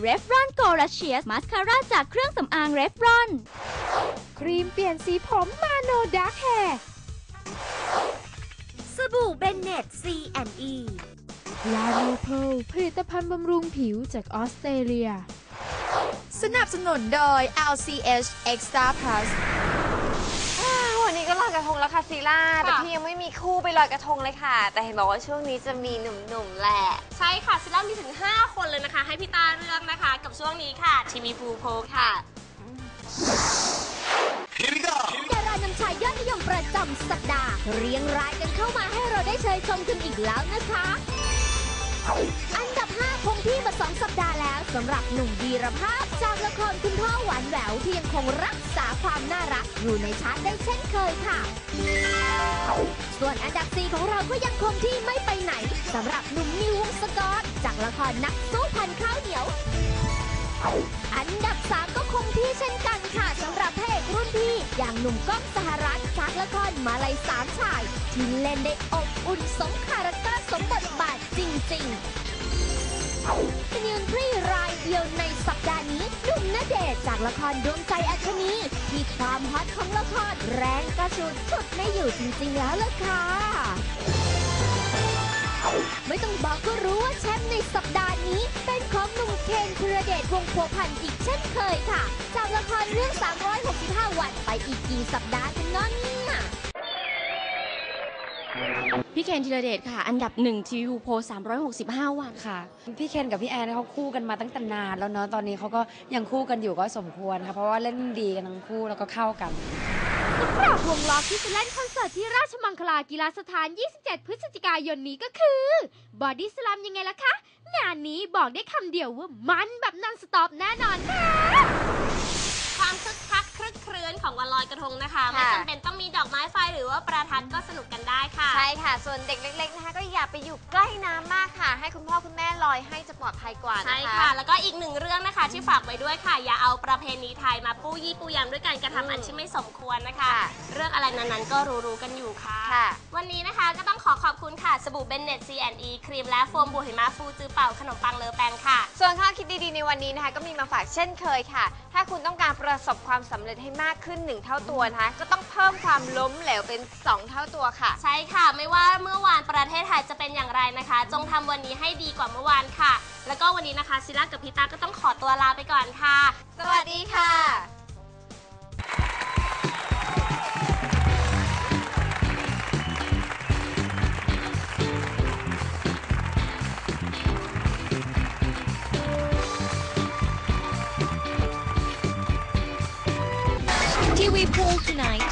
เรฟรอนโกลาเชียสมาสคาร่าจากเครื่องสำอางเรฟรอน ครีมเปลี่ยนสีผมมาโนดักแฮร์สบู่เบนเน็ต C&E ลาโนเพลผลิตภัณฑ์บำรุงผิวจากออสเตรเลีย สนับสนุนโดย LCH Extra Plus ระทงแล้วค่ะซีล่าแต่พี่ยังไม่มีคู่ไปลอยกระทงเลยค่ะ แต่เห็นบอกว่าช่วงนี้จะมีหนุ่มๆแหละ ใช่ค่ะซิล่ามีถึง 5 คนเลยนะคะ ให้พี่ตาเลือกนะคะ กับช่วงนี้ค่ะทีวีฟูโพค่ะ ดารานำชายยอดนิยมประจำสัปดาห์ เรียงรายกันเข้ามาให้เราได้เชยชมกันอีกแล้วนะคะ อันดับ 5 คงที่มา2สัปดาห์แล้ว สำหรับหนุ่มวีรภาพจากละครคุณพ่อหวานแหววที่ยังคงรักษาความน่ารักอยู่ในชาร์ตได้เช่นเคยค่ะ ส่วนอันดับ4ของเราก็ยังคงที่ไม่ไปไหนสำหรับหนุ่มนิววงศกรจากละครนักสู้พันข้าวเหนียว อันดับ3ก็คงที่เช่นกันค่ะสำหรับพระเอกรุ่นพี่อย่างหนุ่มก้องสหรัฐจากละครมาลัยสามชายที่เล่นได้อบอุ่นสมคาแรคเตอร์สมบทบาทจริงๆเป็นยืนพรีียวในสัปดาห์นี้หนุ่มณเดชน์จากละครดวงใจอัคนีที่ความฮอตของละครแรงกระชุดฉุดไม่อยู่จริงๆแล้วล่ะค่ะ ไม่ต้องบอกก็รู้ว่าแชมป์ในสัปดาห์นี้ เป็นของหนุ่มเคนธีรเดชวงศ์พัวพันธ์อีกเช่นเค พี่เคนธีรเดชค่ะ อันดับหนึ่งทีวีโพ365วันค่ะ พี่เคนกับพี่แอนเขาคู่กันมาตั้งแต่นานแล้วเนาะตอนนี้เขาก็ยังคู่กันอยู่ก็สมควรค่ะเพราะว่าเล่นดีกันทั้งคู่แล้วก็เข้ากันสำหรับวงล็อกที่จะเล่นคอนเสิร์ตที่ราชมังคลากีฬาสถาน 27 พฤศจิกายนนี้ก็คือบอดี้ส a มยังไงล่ะคะ งานนี้บอกได้คำเดียวว่ามันแบบนันสต็อปแน่นอนค่ะ ว่าประทัดก็สนุกกันได้ค่ะ ใช่ค่ะ ส่วนเด็กเล็กๆนะคะก็อย่าไปอยู่ใกล้น้ำมากค่ะ ให้คุณพ่อคุณแม่ลอยให้จะปลอดภัยกว่านะคะ ใช่ค่ะ แล้วก็อีกหนึ่งเรื่องนะคะที่ฝากไว้ด้วยค่ะ อย่าเอาประเพณีไทยมาปู้ยี่ปูยำด้วยการกระทำอันที่ไม่สมควรนะคะ ค่ะเรื่องอะไรนั้นๆก็รู้ๆกันอยู่ค่ะ ค่ะวันนี้นะคะก็ต้องขอขอบคุณค่ะสบู่เบนเน็ต C&E ครีมและโฟมบูหิมะฟูจือเป่าขนมปังเลอแปงค่ะ ส่วนข้อคิดดีๆในวันนี้นะคะ ก็มีมาฝากเช่นเคยค่ะ ถ้าคุณต้องการประสบความสำเร็จให้มากขึ้น1เท่าตัวนะคะ ก็ต้องเพิ่มความล้มเหลวเป็น2 เท่าตัวค่ะ ใช่ค่ะ ไม่ว่าเมื่อวานประเทศไทยจะเป็นอย่างไรนะคะ จงทำวันนี้ให้ดีกว่าเมื่อวานค่ะ แล้วก็วันนี้นะคะซิล่ากับพีตาก็ต้องขอตัวลาไปก่อนค่ะ สวัสดีค่ะทีวีพูล tonight